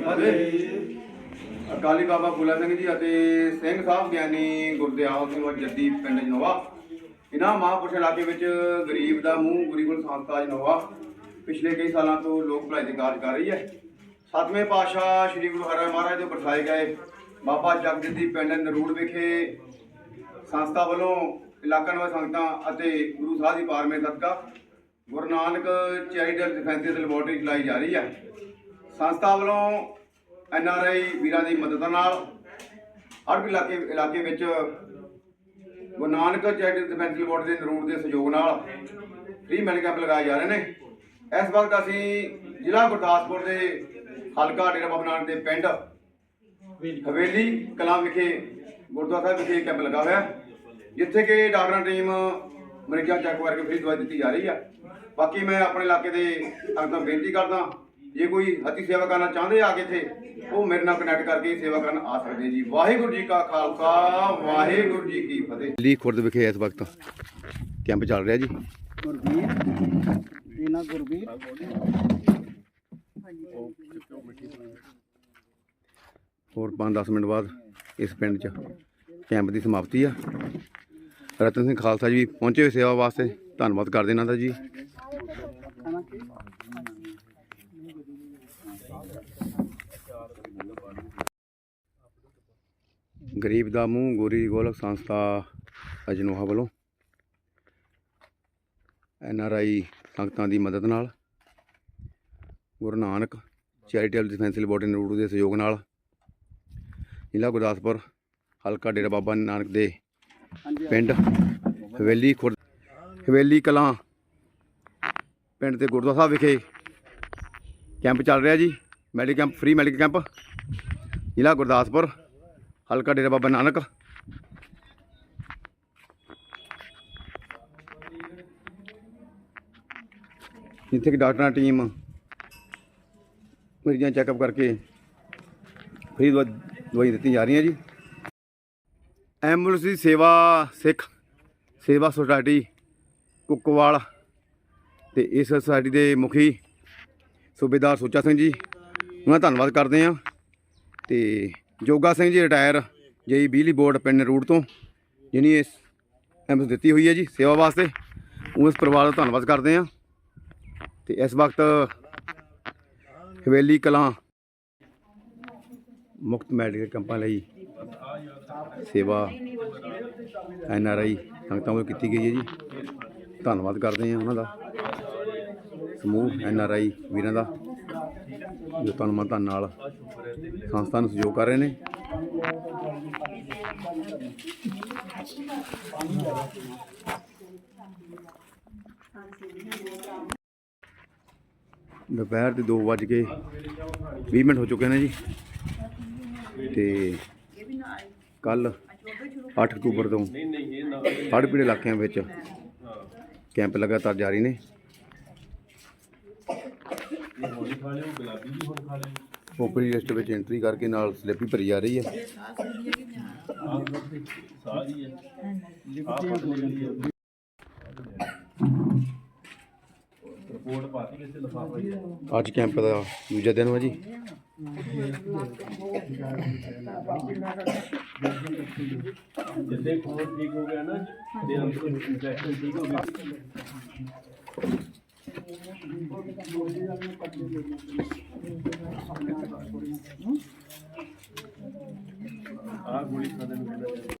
ਫਤਿਹ ਅਕਾਲੀ ਬਾਬਾ ਫੂਲਾ ਸਿੰਘ ਜੀ ਅਤੇ ਸਿੰਘ ਸਾਹਿਬ ਗਿਆਨੀ ਗੁਰਦਿਆਲ ਸਿੰਘ ਜੱਦੀ ਪਿੰਡ ਜਨੋਵਾ ਇਹਨਾਂ ਮਹਾਂਪੁਰਸ਼ ਇਲਾਕੇ ਵਿੱਚ ਗਰੀਬ ਦਾ ਮੂੰਹ, ਗੁਰੀ ਗੁਲ ਸੰਸਥਾ ਜਨੋਵਾ ਪਿਛਲੇ ਕਈ ਸਾਲਾਂ ਤੋਂ ਲੋਕ ਭਲਾਈ ਦੇ ਕਾਰਜ ਕਰ ਰਹੀ ਹੈ। ਸਤਵੇਂ ਪਾਤਸ਼ਾਹ ਸ੍ਰੀ ਗੁਰੂ ਹਰਿ ਮਹਾਰਾਜ ਦੇ ਬਰਸਾਏ ਗਏ ਬਾਬਾ ਜਗਜੀਤ ਪਿੰਡ ਨਰੂੜ ਵਿਖੇ ਸੰਸਥਾ ਵੱਲੋਂ ਇਲਾਕਾ ਨਿਵਾਸੀ ਸੰਗਤਾਂ ਅਤੇ ਗੁਰੂ ਸਾਹਿਬ ਦੀ ਪਾਰਮੇ ਸਦਕਾ Guru Nanak charitable defences laboratory ਚਲਾਈ ਜਾ ਰਹੀ ਹੈ। ਸੰਸਥਾ ਵੱਲੋਂ ਐਨ ਆਰ ਆਈ ਵੀਰਾਂ ਦੀ ਮਦਦ ਨਾਲ ਹਰ ਇਲਾਕੇ ਇਲਾਕੇ ਵਿੱਚ Guru Nanak charitable defence board ਦੇ ਨਰੂੜ ਦੇ ਸਹਿਯੋਗ ਨਾਲ ਫ੍ਰੀ ਮੈਡੀਕਲ ਕੈਂਪ ਲਗਾਏ ਜਾ ਰਹੇ ਨੇ। ਇਸ ਵਕਤ ਅਸੀਂ ਜ਼ਿਲ੍ਹਾ ਗੁਰਦਾਸਪੁਰ ਦੇ ਹਲਕਾ ਡੇਰਾ ਬਾਬਾ ਨਾਨਕ ਦੇ ਪਿੰਡ ਹਵੇਲੀ ਕਲਾਂ ਵਿਖੇ, ਗੁਰਦੁਆਰਾ ਸਾਹਿਬ ਵਿਖੇ ਕੈਂਪ ਲਗਾ ਹੋਇਆ, ਜਿੱਥੇ ਕਿ ਡਾਕਟਰਾਂ ਟੀਮ ਮਰੀਜ਼ਾਂ ਚੈੱਕ ਕਰਕੇ ਫ੍ਰੀ ਦਵਾਈ ਦਿੱਤੀ ਜਾ ਰਹੀ ਹੈ ਬਾਕੀ ਮੈਂ ਆਪਣੇ ਇਲਾਕੇ ਦੇ ਸੰਗਤਾਂ ਨੂੰ ਬੇਨਤੀ ਕਰਦਾ ਜੇ ਕੋਈ ਹੱਥੀ ਸੇਵਾ ਕਰਨਾ ਚਾਹੁੰਦੇ ਆ ਕੇ ਇੱਥੇ ਉਹ ਮੇਰੇ ਨਾਲ ਕਨੈਕਟ ਕਰਕੇ ਸੇਵਾ ਕਰਨ ਆ ਸਕਦੇ ਜੀ। ਵਾਹਿਗੁਰੂ ਜੀ ਕਾ ਖਾਲਸਾ ਵਾਹਿਗੁਰੂ ਜੀ ਕੀ ਫਤਿਹ। ਲੀ ਖੁਰਦ ਵਿਖੇ ਇਸ ਵਕਤ ਕੈਂਪ ਚੱਲ ਰਿਹਾ ਜੀ। ਗੁਰਬੀਰ ਇਹਨਾਂ ਗੁਰਬੀਰ। ਹੋਰ 5-10 ਮਿੰਟ ਬਾਅਦ ਇਸ ਪਿੰਡ 'ਚ ਕੈਂਪ ਦੀ ਸਮਾਪਤੀ ਆ। ਰਤਨ ਸਿੰਘ ਖਾਲਸਾ ਜੀ ਪਹੁੰਚੇ ਹੋਏ ਸੇਵਾ ਵਾਸਤੇ ਧੰਨਵਾਦ ਕਰਦੇ ਇਹਨਾਂ ਦਾ ਜੀ। ਗਰੀਬ ਦਾ ਮੂੰਹ ਗੋਰੀ ਗੋਲਕ ਸੰਸਥਾ ਅਜਨੋਹਾ ਵੱਲੋਂ ਐਨ ਆਰ ਆਈ ਸੰਗਤਾਂ ਦੀ ਮਦਦ ਨਾਲ Guru Nanak charitable defence laboratory Narur ਦੇ ਸਹਿਯੋਗ ਨਾਲ ਜ਼ਿਲ੍ਹਾ ਗੁਰਦਾਸਪੁਰ ਹਲਕਾ ਡੇਰਾ ਬਾਬਾ ਨਾਨਕ ਦੇ ਪਿੰਡ ਹਵੇਲੀ ਖੁਰ ਹਵੇਲੀ ਕਲਾਂ ਪਿੰਡ ਤੇ ਗੁਰਦੁਆਰਾ ਸਾਹਿਬ ਵਿਖੇ ਕੈਂਪ ਚੱਲ ਰਿਹਾ ਜੀ medical camp free medical camp ਜ਼ਿਲ੍ਹਾ ਗੁਰਦਾਸਪੁਰ ਹਲਕਾ ਡੇਰਾ ਬਾਬਾ ਨਾਨਕ। ਜਿੱਥੇ ਕਿ ਡਾਕਟਰਾਂ ਟੀਮ ਮਰੀਜ਼ਾਂ ਚੈੱਕਅਪ ਕਰਕੇ ਫਰੀ ਦਵਾ ਦਵਾਈ ਦਿੱਤੀ ਜਾ ਰਹੀ ਹੈ ਜੀ। ਐਂਬੂਲੈਂਸ ਦੀ ਸੇਵਾ ਸਿੱਖ, ਸੇਵਾ ਸੁਸਾਇਟੀ ਕੁੱਕਵਾਲ ਤੇ ਇਸ ਸੁਸਾਇਟੀ ਦੇ ਮੁਖੀ ਸੂਬੇਦਾਰ ਸੁੱਚਾ ਸਿੰਘ ਜੀ, ਉਹਨਾਂ ਦਾ ਧੰਨਵਾਦ ਕਰਦੇ ਹਾਂ ਤੇ ਜੋਗਾ ਸਿੰਘ ਜੀ ਰਿਟਾਇਰ ਜੇਈ ਬਿਜਲੀ ਬੋਰਡ ਪਿੰਡ ਰੂਟ ਤੋਂ ਜਿਹਨੇ ਇਸ ਐਮਸ ਦਿੱਤੀ ਹੋਈ ਹੈ ਜੀ ਸੇਵਾ ਵਾਸਤੇ। ਉਸ ਪਰਿਵਾਰ ਦਾ ਧੰਨਵਾਦ ਕਰਦੇ ਹਾਂ। ਤੇ ਇਸ ਵਕਤ ਹਵੇਲੀ ਕਲਾਂ ਮੁਕਤ ਮੈਡੀਕਲ ਕੈਂਪਾਂ ਲਈ ਸੇਵਾ ਐਨ ਆਰ ਆਈ ਸੰਗਤਾਂ ਵੱਲੋਂ ਕੀਤੀ ਗਈ ਹੈ ਜੀ। ਧੰਨਵਾਦ ਕਰਦੇ ਹਾਂ ਉਹਨਾਂ ਦਾ। ਸਮੂਹ ਐਨ ਆਰ ਆਈ ਵੀਰਾਂ ਦਾ, ਜੋ ਤਨ ਮਨ ਨਾਲ ਸੰਸਥਾ ਨੂੰ ਸਹਿਯੋਗ ਕਰ ਰਹੇ ਨੇ। ਦੁਪਹਿਰ ਦੇ 2 ਵੱਜ ਕੇ 20 ਮਿੰਟ ਹੋ ਚੁੱਕੇ ਨੇ ਜੀ। ਤੇ ਕੱਲ 8 ਅਕਤੂਬਰ ਤੋਂ ਹੜ੍ਹ ਪੀੜ੍ਹੇ ਇਲਾਕਿਆਂ ਵਿੱਚ ਕੈਂਪ ਲਗਾਤਾਰ ਜਾਰੀ ਨੇ। ਓਪਰੀ ਲਿਸਟ ਵਿੱਚ ਐਂਟਰੀ ਕਰਕੇ ਨਾਲ ਸਲਿੱਪ ਵੀ ਭਰੀ ਜਾ ਰਹੀ ਹੈ। ਰਿਪੋਰਟ ਪਾਤੀ ਕਿਸੇ ਲਫਾਫੇ ਅੱਜ ਕੈਂਪ ਦਾ ਦੂਜਾ ਦਿਨ ਵਾ ਜੀ। ਜਿੱਦੇ ਖੂਨ ਠੀਕ ਹੋ ਗਿਆ ਨਾ ਤੇ ਅੰਦਰ ਇਨਫੈਕਸ਼ਨ ਠੀਕ ਹੋ ਗਈ ਆ ਗੋਲੀ ਖਾਣੇ ਨੂੰ ਕਹਿੰਦਾ